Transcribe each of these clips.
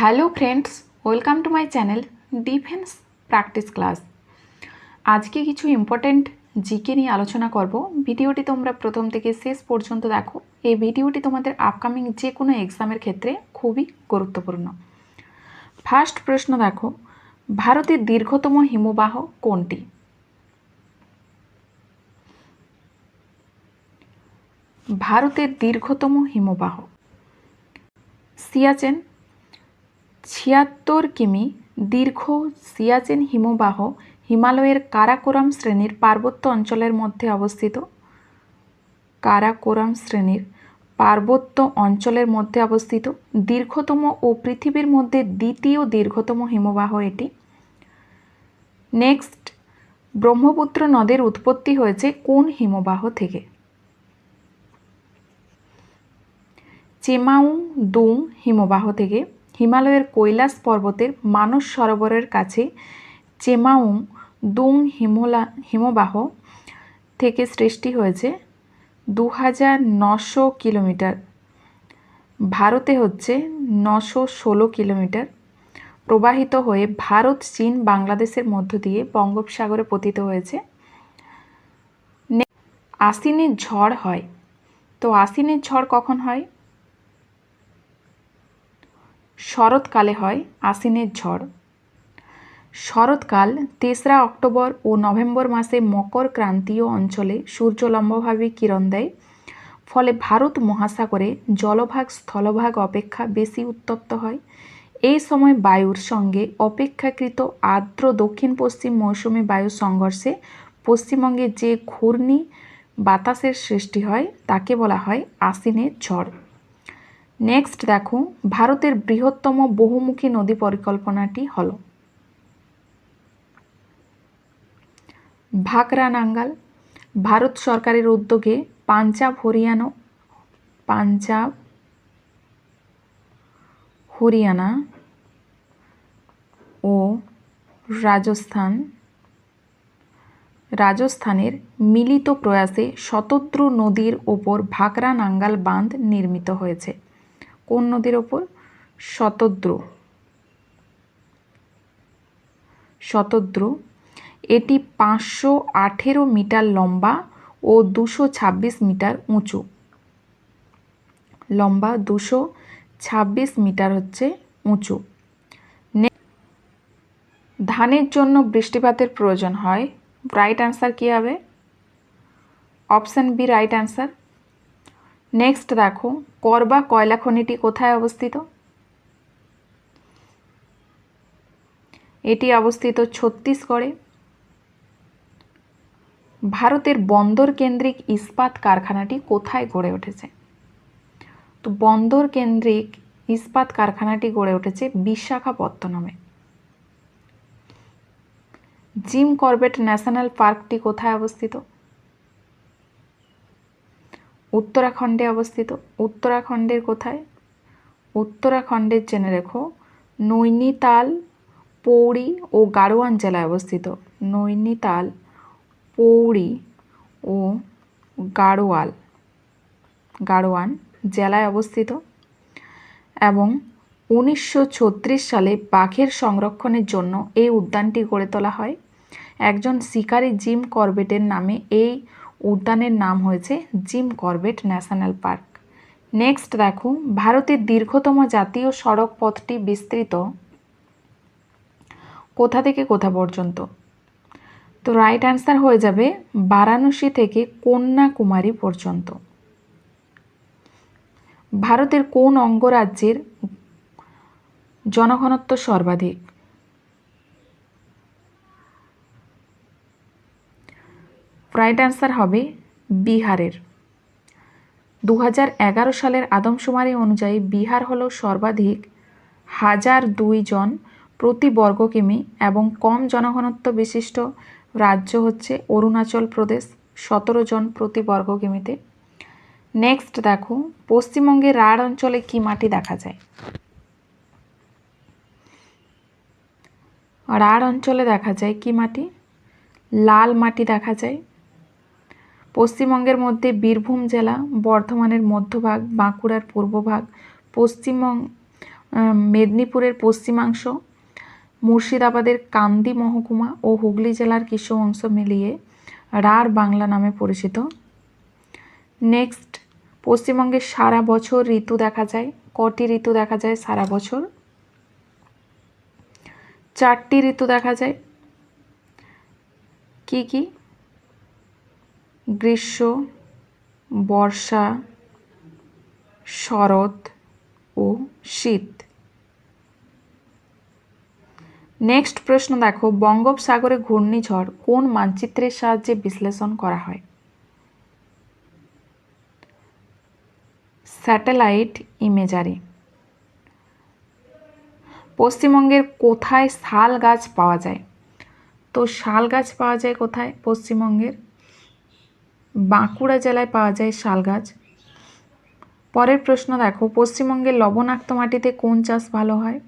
Hello friends welcome to my channel defence practice class আজকে কিছু important GK নিয়ে আলোচনা করব। ভিডিওটি তোমরা প্রথম থেকে শেষ পর্যন্ত দেখো। এই ভিডিওটি তোমাদের আপকামিং যে কোনো এক্সামের ক্ষেত্রে খুবই গুরুত্বপূর্ণ। ফার্স্ট প্রশ্ন দেখো, ভারতের দীর্ঘতম হিমবাহ কোনটি? ভারতের দীর্ঘতম হিমবাহ। সিয়াচেন ছিয়াত্তর কিমি দীর্ঘ সিয়াচেন হিমবাহ হিমালয়ের কারাকোরাম শ্রেণির পার্বত্য অঞ্চলের মধ্যে অবস্থিত। কারাকোরাম শ্রেণির পার্বত্য অঞ্চলের মধ্যে অবস্থিত। দীর্ঘতম ও পৃথিবীর মধ্যে দ্বিতীয় দীর্ঘতম হিমবাহ এটি। নেক্সট, ব্রহ্মপুত্র নদের উৎপত্তি হয়েছে কোন হিমবাহ থেকে? চেমাউং দুং হিমবাহ থেকে। হিমালয়ের কৈলাস পর্বতের মানস সরোবরের কাছে চেমাউং দুং হিমলা, হিমবাহ থেকে সৃষ্টি হয়েছে দু হাজার নশো কিলোমিটার। ভারতে হচ্ছে নশো ষোলো কিলোমিটার। প্রবাহিত হয়ে ভারত, চীন, বাংলাদেশের মধ্য দিয়ে বঙ্গোপসাগরে পতিত হয়েছে। আশ্বিনের ঝড় হয়। তো আশ্বিনের ঝড় কখন হয়? শরৎকালে হয় আশ্বিনের ঝড়। শরৎকাল তেসরা অক্টোবর ও নভেম্বর মাসে মকর ক্রান্তীয় অঞ্চলে সূর্য লম্বভাবে কিরণ দেয়। ফলে ভারত মহাসাগরে জলভাগ, স্থলভাগ অপেক্ষা বেশি উত্তপ্ত হয়। এই সময় বায়ুর সঙ্গে অপেক্ষাকৃত আর্দ্র দক্ষিণ পশ্চিম মৌসুমি বায়ু সংঘর্ষে পশ্চিমবঙ্গে যে ঘূর্ণি বাতাসের সৃষ্টি হয়, তাকে বলা হয় আশ্বিনের ঝড়। নেক্সট দেখো, ভারতের বৃহত্তম বহুমুখী নদী পরিকল্পনাটি হল ভাকরা নাঙ্গাল। ভারত সরকারের উদ্যোগে পাঞ্জাব, হরিয়ানা পাঞ্জাব, হরিয়ানা ও রাজস্থান রাজস্থানের মিলিত প্রয়াসে শতদ্রু নদীর ওপর ভাকরা নাঙ্গাল বাঁধ নির্মিত হয়েছে। কোন নদীর ওপর? শতদ্রু। শতদ্রু। এটি পাঁচশো আঠেরো মিটার লম্বা ও দুশো ছাব্বিশ মিটার উঁচু। লম্বা দুশো ছাব্বিশ মিটার হচ্ছে উঁচু। ধানের জন্য বৃষ্টিপাতের প্রয়োজন হয়। রাইট অ্যান্সার কী হবে? Option B right answer. Next দেখো করবা কয়লা খনিটি কোথায় অবস্থিত? এটি অবস্থিত ছত্তিশগড়ে। ভারতের বন্দর কেন্দ্রিক ইস্পাত কারখানাটি কোথায় গড়ে উঠেছে? তো বন্দর কেন্দ্রিক ইস্পাত কারখানাটি গড়ে উঠেছে বিশাখাপত্তনমে। জিম করবেট ন্যাশনাল পার্কটি কোথায় অবস্থিত? উত্তরাখণ্ডে অবস্থিত। উত্তরাখণ্ডের কোথায়? উত্তরাখণ্ডের জেনে রেখো। নৈনিতাল পৌরি ও গাড়োয়ান জেলায় অবস্থিত। নৈনিতাল পৌরি ও গাড়োয়াল, গাড়োয়ান জেলায় অবস্থিত এবং উনিশশো ছত্রিশ সালে বাঘের সংরক্ষণের জন্য এই উদ্যানটি গড়ে তোলা হয়। একজন শিকারী জিম করবেটের নামে এই উদ্যানের নাম হয়েছে Jim Corbett national park. Next দেখো, ভারতের দীর্ঘতম জাতীয় সড়ক পথটি বিস্তৃত কোথা থেকে কোথা পর্যন্ত? তো রাইট অ্যান্সার হয়ে যাবে বারাণসী থেকে কন্যাকুমারী পর্যন্ত। ভারতের কোন অঙ্গরাজ্যের জনঘনত্ব সর্বাধিক? রাইট অ্যান্সার হবে বিহারের। দু এগারো সালের আদমশুমারি অনুযায়ী বিহার হল সর্বাধিক হাজার দুই জন প্রতি বর্গ কিমি এবং কম জনঘনত্ব বিশিষ্ট রাজ্য হচ্ছে অরুণাচল প্রদেশ, সতেরো জন প্রতি বর্গ কিমিতে। নেক্সট দেখো, পশ্চিমবঙ্গে রাঢ় অঞ্চলে কী মাটি দেখা যায়? রাঢ় অঞ্চলে দেখা যায় কী মাটি? লাল মাটি দেখা যায় পশ্চিমবঙ্গের মধ্যে বীরভূম জেলা, বর্ধমানের মধ্যভাগ, বাঁকুড়ার পূর্বভাগ, পশ্চিমবঙ্গ মেদিনীপুরের পশ্চিমাংশ, মুর্শিদাবাদের কান্দি মহকুমা ও হুগলি জেলার কিছু অংশ মিলিয়ে রাঢ় বাংলা নামে পরিচিত। নেক্সট, পশ্চিমবঙ্গে সারা বছর ঋতু দেখা যায়, কটি ঋতু দেখা যায় সারা বছর? চারটি ঋতু দেখা যায়। কি কি? গ্রীষ্ম, বর্ষা, শরৎ ও শীত। নেক্সট প্রশ্ন দেখো, বঙ্গোপসাগরে ঘূর্ণিঝড় কোন মানচিত্রের সাহায্যে বিশ্লেষণ করা হয়? স্যাটেলাইট ইমেজারি পশ্চিমবঙ্গের কোথায় শাল গাছ পাওয়া যায়? তো শাল গাছ পাওয়া যায় কোথায়? পশ্চিমবঙ্গের বাঁকুড়া জেলায় পাওয়া যায় শাল গাছ। পরের প্রশ্ন দেখো, পশ্চিমবঙ্গের লবণাক্ত মাটিতে কোন চাষ ভালো হয়?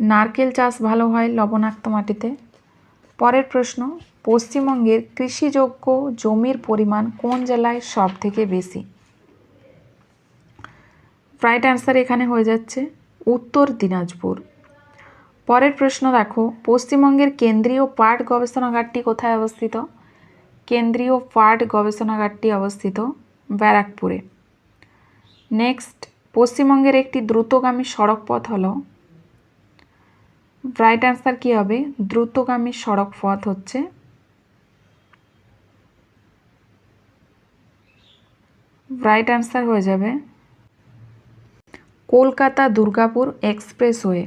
নারকেল চাষ ভালো হয় লবণাক্ত মাটিতে? পরের প্রশ্ন, পশ্চিমবঙ্গের কৃষিযোগ্য জমির পরিমাণ কোন জেলায় সব থেকে বেশি? রাইট অ্যান্সার এখানে হয়ে যাচ্ছে, উত্তর দিনাজপুর। পরের প্রশ্ন দেখো, পশ্চিমবঙ্গের কেন্দ্রীয় পাট গবেষণাগারটি কোথায় অবস্থিত? কেন্দ্রীয় পাট গবেষণাগারটি অবস্থিত ব্যারাকপুরে। নেক্সট, পশ্চিমবঙ্গের একটি দ্রুতগামী সড়ক পথ হলো। রাইট অ্যান্সার কী হবে? দ্রুতগামী সড়ক পথ হচ্ছে রাইট অ্যান্সার হয়ে যাবে কলকাতা দুর্গাপুর এক্সপ্রেসওয়ে,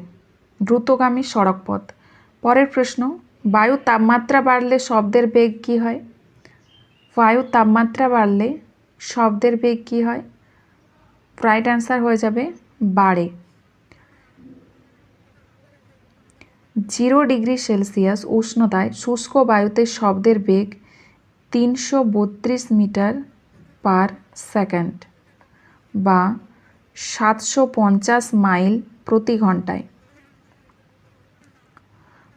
দ্রুতগামী সড়ক পথ পরের প্রশ্ন, বায়ু তাপমাত্রা বাড়লে শব্দের বেগ কী হয়? বায়ু তাপমাত্রা বাড়লে শব্দের বেগ কী হয়? রাইট অ্যান্সার হয়ে যাবে বাড়ে। জিরো ডিগ্রি সেলসিয়াস উষ্ণতায় শুষ্ক বায়ুতে শব্দের বেগ তিনশো বত্রিশ মিটার পার সেকেন্ড বা সাতশো পঞ্চাশ মাইল প্রতি ঘন্টায়।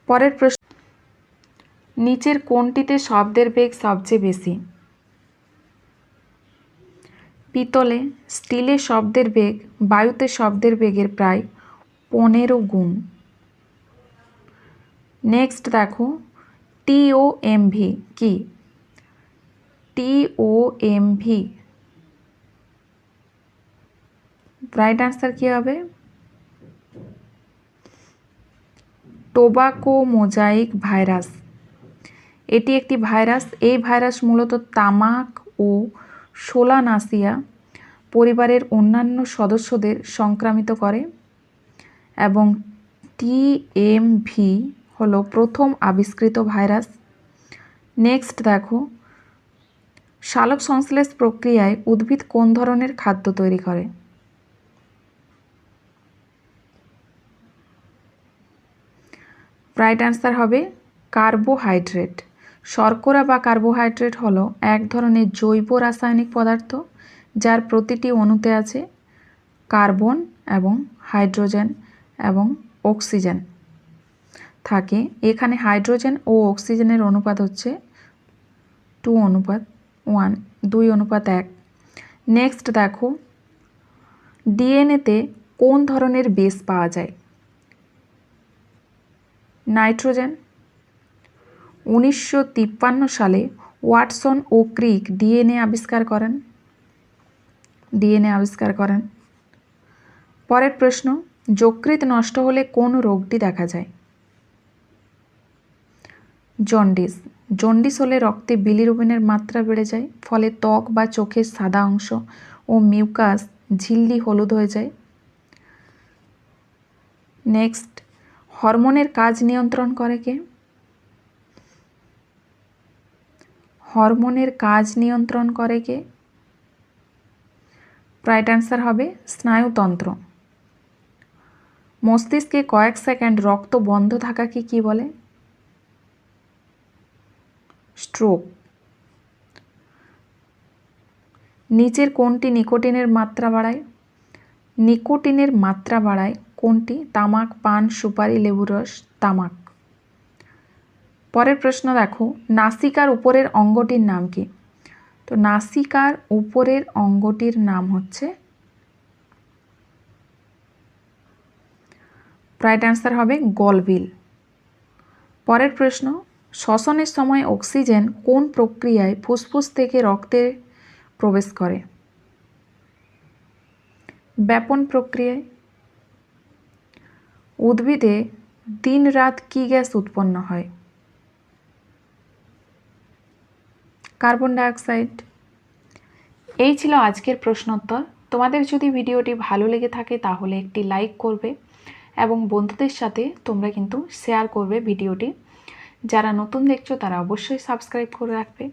পরের প্রশ্ন নিচের কোনটিতে শব্দের বেগ সবচেয়ে বেশি? পিতলে স্টিলে শব্দের বেগ, বায়ুতে শব্দের বেগের প্রায় পনেরো গুণ। নেক্সট দেখো টিওএমভি কি? টিওএমভি রাইট আনসার কী হবে? Tobacco mosaic virus. এটি একটি ভাইরাস। এই ভাইরাস মূলত তামাক ও সোলানাসিয়া পরিবারের অন্যান্য সদস্যদের সংক্রামিত করে এবং টিএমভি হলো প্রথম আবিষ্কৃত ভাইরাস। নেক্সট দেখো। সালোক সংশ্লেষ প্রক্রিয়ায় উদ্ভিদ কোন ধরনের খাদ্য তৈরি করে? রাইট অ্যান্সার হবে কার্বোহাইড্রেট। শর্করা বা কার্বোহাইড্রেট হলো এক ধরনের জৈব রাসায়নিক পদার্থ যার প্রতিটি অণুতে আছে কার্বন এবং হাইড্রোজেন এবং অক্সিজেন। থাকে। এখানে হাইড্রোজেন ও অক্সিজেনের অনুপাত হচ্ছে টু অনুপাত ওয়ান, দুই অনুপাত এক। নেক্সট দেখো ডিএনএতে কোন ধরনের বেস পাওয়া যায়? নাইট্রোজেন উনিশশো তিপ্পান্ন সালে ওয়াটসন ও ক্রিক ডিএনএ আবিষ্কার করেন। ডিএনএ আবিষ্কার করেন। পরের প্রশ্ন যকৃত নষ্ট হলে কোন রোগটি দেখা যায়? জন্ডিস। জন্ডিস হলে রক্তে বিলিরুবিনের মাত্রা বেড়ে যায়, ফলে ত্বক বা চোখের সাদা অংশ ও মিউকাস ঝিল্লি হলুদ হয়ে যায়। নেক্সট, হরমোনের কাজ নিয়ন্ত্রণ করে কে? হরমোনের কাজ নিয়ন্ত্রণ করে কে? রাইট অ্যান্সার হবে স্নায়ুতন্ত্র। মস্তিষ্কে কয়েক সেকেন্ড রক্ত বন্ধ থাকাকে কি বলে? স্ট্রোক নিচের কোনটি নিকোটিনের মাত্রা বাড়ায়? নিকোটিনের মাত্রা বাড়ায় কোনটি? তামাক, পান, সুপারি লেবুর রস তামাক। পরের প্রশ্ন দেখো, নাসিকার উপরের অঙ্গটির নাম কি? তো নাসিকার উপরের অঙ্গটির নাম হচ্ছে রাইট অ্যান্সার হবে গলবিল। পরের প্রশ্ন, শ্বসনের সময় অক্সিজেন কোন প্রক্রিয়ায় ফুসফুস থেকে রক্তে প্রবেশ করে? ব্যাপন প্রক্রিয়ায়। উদ্ভিদে দিন রাত কী গ্যাস উৎপন্ন হয়? Carbon dioxide. এই ছিল আজকের প্রশ্নোত্তর। তোমাদের যদি ভিডিওটি ভালো লেগে থাকে তাহলে একটি লাইক করবে এবং বন্ধুদের সাথে তোমরা কিন্তু শেয়ার করবে ভিডিওটি। যারা নতুন দেখছ তারা অবশ্যই সাবস্ক্রাইব করে রাখবে।